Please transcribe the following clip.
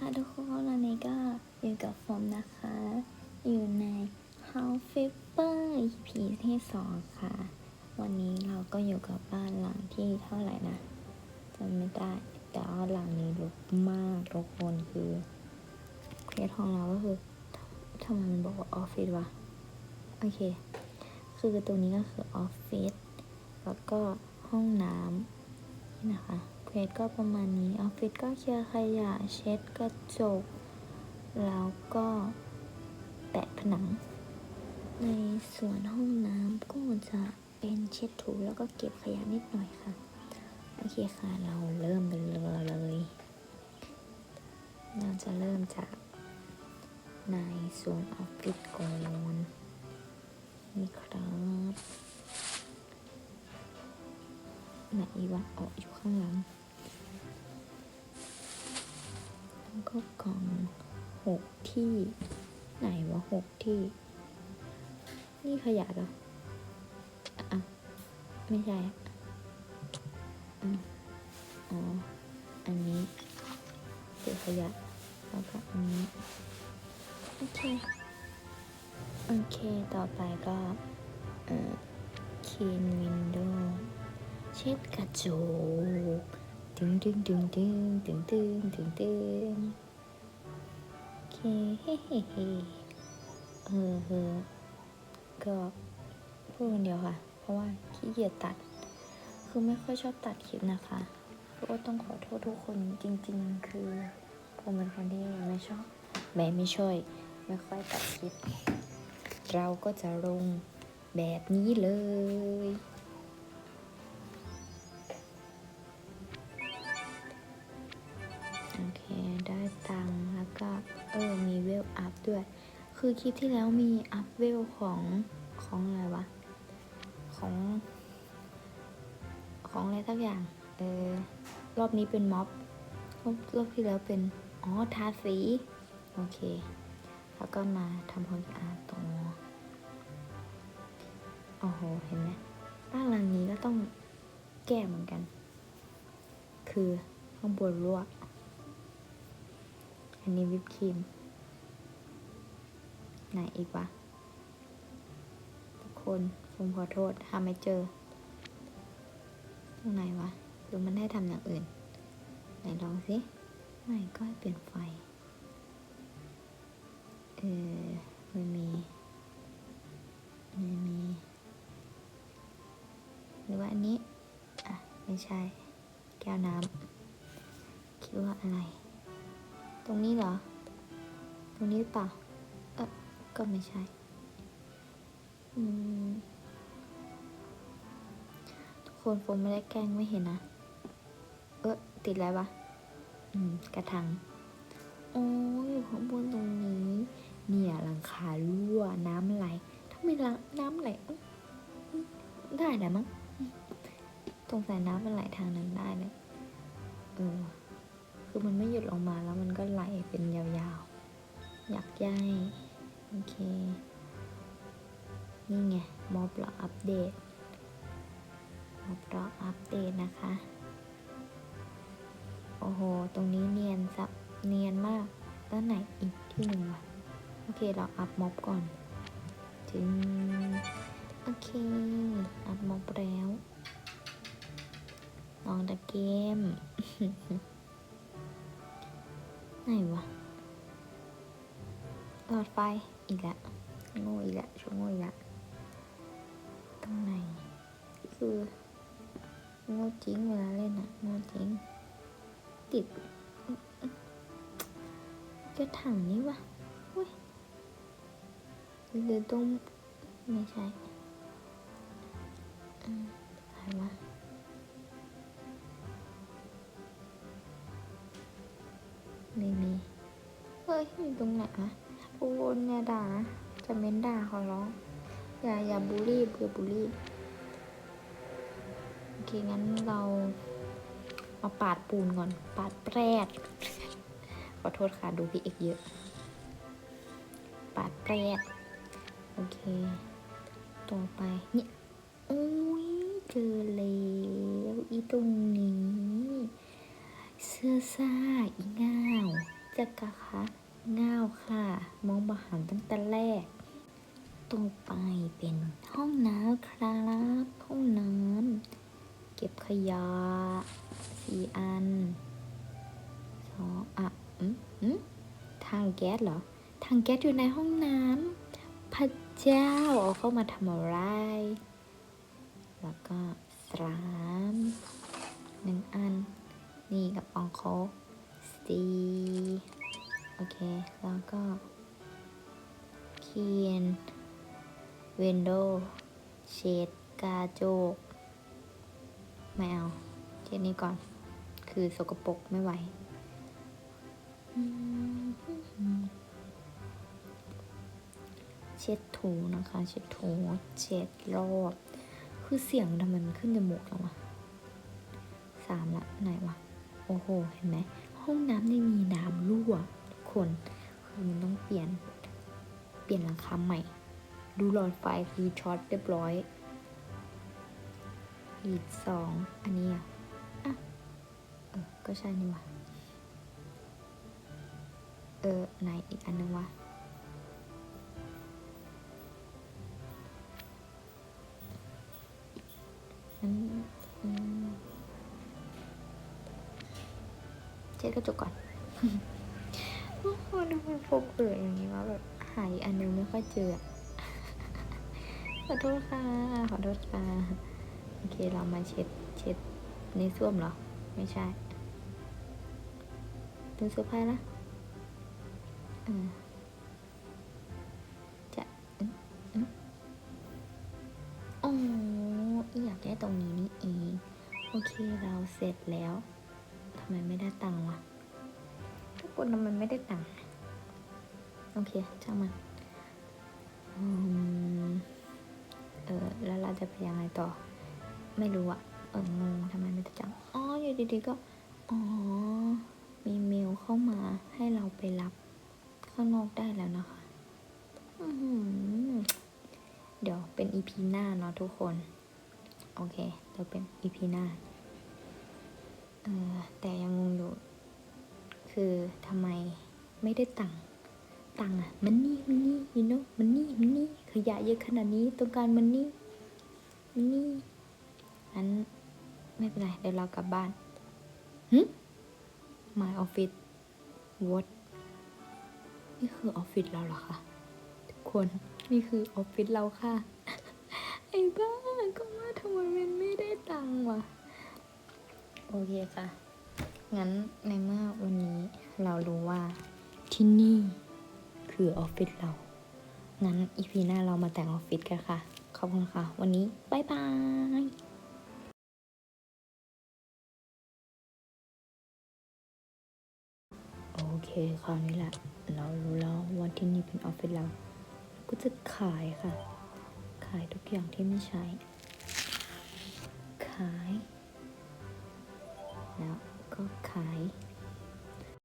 ค่ะทุกคนวันนี้ก็อยู่กับฟมนะคะ อยู่ใน House Flipper EP ที่สองค่ะ วันนี้เราก็อยู่กับบ้านหลังที่เท่าไหร่นะจำไม่ได้ แต่ว่าหลังนี้รกมากทุกคนคือเควสของเราก็คือทำไมมันบอกว่าออฟฟิศวะ โอเค คือตรงนี้ก็คือออฟฟิศแล้วก็ห้องน้ำนี่นะคะ เควสก็ประมาณนี้ ออฟฟิศก็เคลียร์ขยะ เช็ดกระจก แล้วก็แปะผนัง ในส่วนห้องน้ำก็จะเป็นเช็ดถูแล้วก็เก็บขยะนิดหน่อยค่ะ โอเคค่ะ เราเริ่มกันเลย เราจะเริ่มจากในส่วนออฟฟิศก่อนนี่ครับไหนวะออกอยู่ข้างหลัง ก็กล่องหกที่ ไหนวะหกที่ นี่ขยะเหรออะไม่ใช่อ๋อ อันนี้คือขยะแล้วก็อันนี้ โอเค โอเค ต่อไปก็เอ่อ clean window เช็ดกระจก ตึงตึงตึงตึงตึงตึงตึงตึงโอเคเฮ้เฮ้เฮ้ออเออก็พูดคนเดียวค่ะ เพราะว่าขี้เกียจตัด คือไม่ค่อยชอบตัดคลิปนะคะก็ต้องขอโทษทุกคนจริง ๆ คือผมเป็นคนที่ไม่ชอบแม่ไม่ช่วย ไม่ค่อยตัดคลิป เราก็จะลงแบบนี้เลย ด้วย คือคลิปที่แล้วมีอัพเวลของของอะไรวะ ของ ของอะไรสักอย่าง เออ รอบนี้เป็นม็อบ รอบรอบที่แล้วเป็น อ๋อ ทาสี โอเค แล้วก็มาทำความสะอาดตรงโอ้โห เห็นไหมบ้านหลังนี้ก็ต้องแก้เหมือนกัน คือข้างบนรั่วอันนี้วิปครีม ไหนอีกวะทุกคนผมขอโทษหาไม่เจอ ตรงไหนวะหรือมันให้ทำอย่างอื่น ไหนลองสิไม่ก็ให้เปลี่ยนไฟ เออไม่มีไม่มี หรือว่าอันนี้ อะ ไม่ใช่ แก้วน้ำคิดว่าอะไร ตรงนี้เหรอ ตรงนี้หรือเปล่า ก็ไม่ใช่อืมทุกคนผมไม่ได้แกล้งไม่เห็นนะ เออติดอะไรวะอืม กระถางโอ้ยอยู่ข้างบนตรงนี้ เนี่ยหลังคารั่วน้ำไหลทำไมล้างน้ำไหลได้แหละมั้งตรงสายน้ำมันไหลทางนั้นได้เลยเออคือมันไม่หยุดลงมาแล้วมันก็ไหลเป็นยาวๆ อยากย่าย โอเค นี่ไงมอบราอัปเดตมอบราอัปเดตนะคะ โอ้โห ตรงนี้เนียนสับเนียนมากด้านไหนอีกที่หนึ่งวะโอเค เราอัพม็อบก่อน ถึง โอเค อัพม็อบแล้วลองตะเกม ไหนวะหลอดไฟ อีกล้วโง่อีกล้วชั่วโง่อีกล้วตรงไหนคือโง่จริงเวลาเล่นอะโง่จริง ติดกระถังนี่วะอุ้ยหรือตรงไม่ใช่อืมอะไรวะไม่มี เฮ้ยอยู่ตรงไหนวะ โอ้เนี่ยด่านะจะเม้นด่าขอร้อง อย่าอย่าบูลลี่เบื่อบูลลี่ โอเค งั้นเรามาปาดปูนก่อน ปาดแปรด ขอโทษค่ะ ดูพี่เอกเยอะ ปาดแปรด โอเค ต่อไปเนี่ยโอ้ยเจอแล้วอีตรงนี้ เสื้อซ่าอีง่าวจจักกะคะ ง่าวค่ะ มองบาหันตั้งแต่แรก ต่อไปเป็นห้องน้ำครับห้องน้ำเก็บขยะสี่อันสองอะอืมอืมทางแก๊สเหรอ ทางแก๊สอยู่ในห้องน้ำพระเจ้าเอาเข้ามาทำอะไร แล้วก็สามหนึ่งอัน นี่กับปองโคสี โอเค แล้วก็เขียนวินโด เชดกาโจก ไม่เอาเช็ดนี้ก่อน คือสกปรกไม่ไหว เช็ดถูนะคะ เช็ดถู เช็ดรอบ คือเสียงทำไมมันขึ้นจมูกแล้ววะสามละไหนวะ โอ้โห เห็นไหม ห้องน้ำนี่มีน้ำรั่ว คนคือมันต้องเปลี่ยน เปลี่ยนหลังคาใหม่ ดูหลอดไฟคือช็อตเรียบร้อย อีกสองอันนี้อะอะเออ ก็ใช่นี่วะเออ ไหนอีกอันนึงวะอันนี้อืมเช็ดกระจกก่อน โอ้โหทำไมโฟกเปิดอย่างนี้วะแบบหายอันนึงไม่ค่อยเจอ ขอโทษค่ะ ขอโทษค่ะ โอเคเรามาเช็ดเช็ดในส้วมเหรอ ไม่ใช่ดูเสื้อผ้านะจะอืมอืมอ๋ออยากได้ตรงนี้นี่เองโอเคเราเสร็จแล้วทำไมไม่ได้ตังค์วะทุกคนทำไมไม่ได้ตังค์ โอเคช่างมันเออแล้วเราจะไปยังไงต่อ ไม่รู้อะเอองงทำไมไม่ได้จังอ๋ออยู่ดีๆก็อ๋อมีเมลเข้ามาให้เราไปรับข้างนอกได้แล้วนะคะเดี๋ยวเป็นอีพีหน้าเนาะทุกคน โอเคเดี๋ยวเป็นอีพีหน้าเออแต่ยังงงอยู่ คือทำไมไม่ได้ตังค์ ตังค์อะมันนี่มันนี่ยูโนมันนี่มันนี่ขยะเยอะขนาดนี้ต้องการมันนี่มันนี่อันไม่เป็นไร เดี๋ยวเรากลับบ้านหึ My office what นี่คือออฟฟิศเราเหรอคะทุกคนนี่คือออฟฟิศเราค่ะ ไอ้บ้าก็ว่าทำไมมันไม่ได้ตังวะ โอเคค่ะ งั้นในเมื่อวันนี้เรารู้ว่าที่นี่ คือออฟฟิศเรา งั้นอีพีหน้าเรามาแต่งออฟฟิศกันค่ะ ขอบคุณค่ะ วันนี้บายบายโอเคคราวนี้แหละ เรารู้แล้วว่าที่นี่เป็นออฟฟิศเรา ก็จะขายค่ะ ขายทุกอย่างที่ไม่ใช้ ขาย แล้วก็ขาย